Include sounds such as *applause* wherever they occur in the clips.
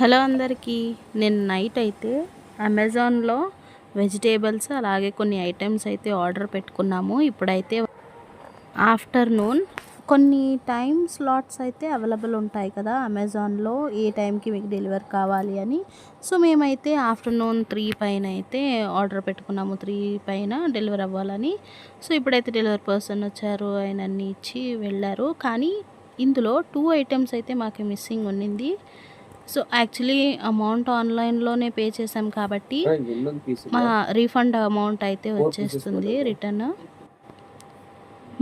Hello అందరికీ. నేను night అయితే అమెజాన్లో వెజిటేబుల్స్ అలాగే కొన్ని ఐటమ్స్ అయితే ఆర్డర్ పెట్టుకున్నాము. ఇప్పుడైతే ఆఫ్టర్నూన్ కొన్ని టైం స్లాట్స్ అయితే అవైలబుల్ ఉంటాయి కదా అమెజాన్లో. ఏ టైంకి మీకు డెలివర్ కావాలి అని. సో మేమైతే ఆఫ్టర్నూన్ త్రీ పైన అయితే ఆర్డర్ పెట్టుకున్నాము. త్రీ పైన డెలివర్ అవ్వాలని. సో ఇప్పుడైతే డెలివరీ పర్సన్ వచ్చారు. ఆయన అన్ని ఇచ్చి వెళ్ళారు. కానీ ఇందులో టూ ఐటమ్స్ అయితే మాకు మిస్సింగ్ ఉన్నింది. సో యాక్చువల్లీ అమౌంట్ ఆన్లైన్లోనే పే చేసాం కాబట్టి మా రీఫండ్ అమౌంట్ అయితే వచ్చేస్తుంది రిటర్న్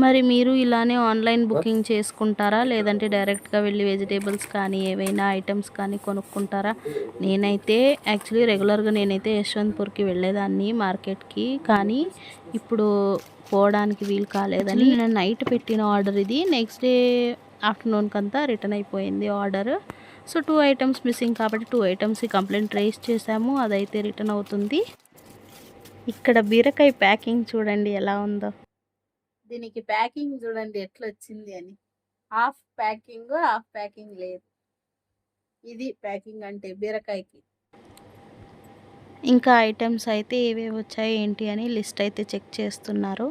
మరి మీరు ఇలానే ఆన్లైన్ బుకింగ్ చేసుకుంటారా? లేదంటే డైరెక్ట్గా వెళ్ళి వెజిటేబుల్స్ కానీ ఏవైనా ఐటమ్స్ కానీ కొనుక్కుంటారా? నేనైతే యాక్చువల్లీ రెగ్యులర్గా నేనైతే యశ్వంత్పూర్కి వెళ్ళేదాన్ని మార్కెట్కి. కానీ ఇప్పుడు పోవడానికి వీలు కాలేదని నేను నైట్ పెట్టిన ఆర్డర్ ఇది. నెక్స్ట్ డే ఆఫ్టర్నూన్కి అంతా రిటర్న్ అయిపోయింది order so two items missing కాబట్టి టూ ఐటమ్స్ కంప్లైంట్ రేస్ చేసాము అదైతే రిటర్న్ అవుతుంది. ఇక్కడ బీరకాయ ప్యాకింగ్ చూడండి ఎలా ఉందో. దీనికి ప్యాకింగ్ చూడండి ఎట్లా వచ్చింది అని. హాఫ్ ప్యాకింగ్ హాఫ్ ప్యాకింగ్ లేదు. ఇది ప్యాకింగ్ అంటే బీరకాయకి. ఇంకా ఐటమ్స్ అయితే ఏవేవి వచ్చాయి ఏంటి అని లిస్ట్ అయితే చెక్ చేస్తున్నారు.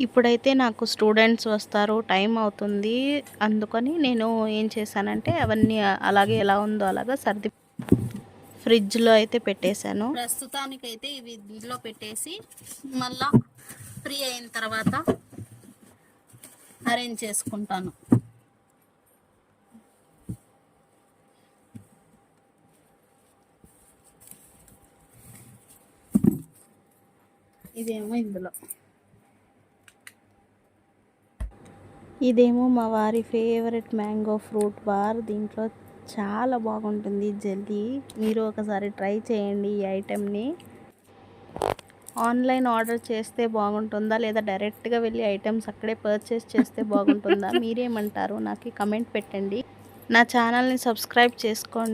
ఇప్పుడైతే నాకు స్టూడెంట్స్ వస్తారు టైం అవుతుంది. అందుకని నేను ఏం చేశానంటే అవన్నీ అలాగే ఎలా ఉందో అలాగా సర్ది ఫ్రిడ్జ్లో అయితే పెట్టేశాను. ప్రస్తుతానికైతే ఇవి ఇందులో పెట్టేసి మళ్ళా ఫ్రీ అయిన తర్వాత అరేంజ్ చేసుకుంటాను. ఇదేమో ఇందులో. ఇదేమో మా వారి ఫేవరెట్ మ్యాంగో ఫ్రూట్ బార్. దీంట్లో చాలా బాగుంటుంది. జల్దీ మీరు ఒకసారి ట్రై చేయండి ఈ ఐటెంని. ఆన్లైన్ ఆర్డర్ చేస్తే బాగుంటుందా? లేదా డైరెక్ట్గా వెళ్ళి ఐటమ్స్ అక్కడే పర్చేస్ చేస్తే బాగుంటుందా? *laughs* మీరేమంటారు? నాకు కమెంట్ పెట్టండి. నా ఛానల్ని సబ్స్క్రైబ్ చేసుకోండి.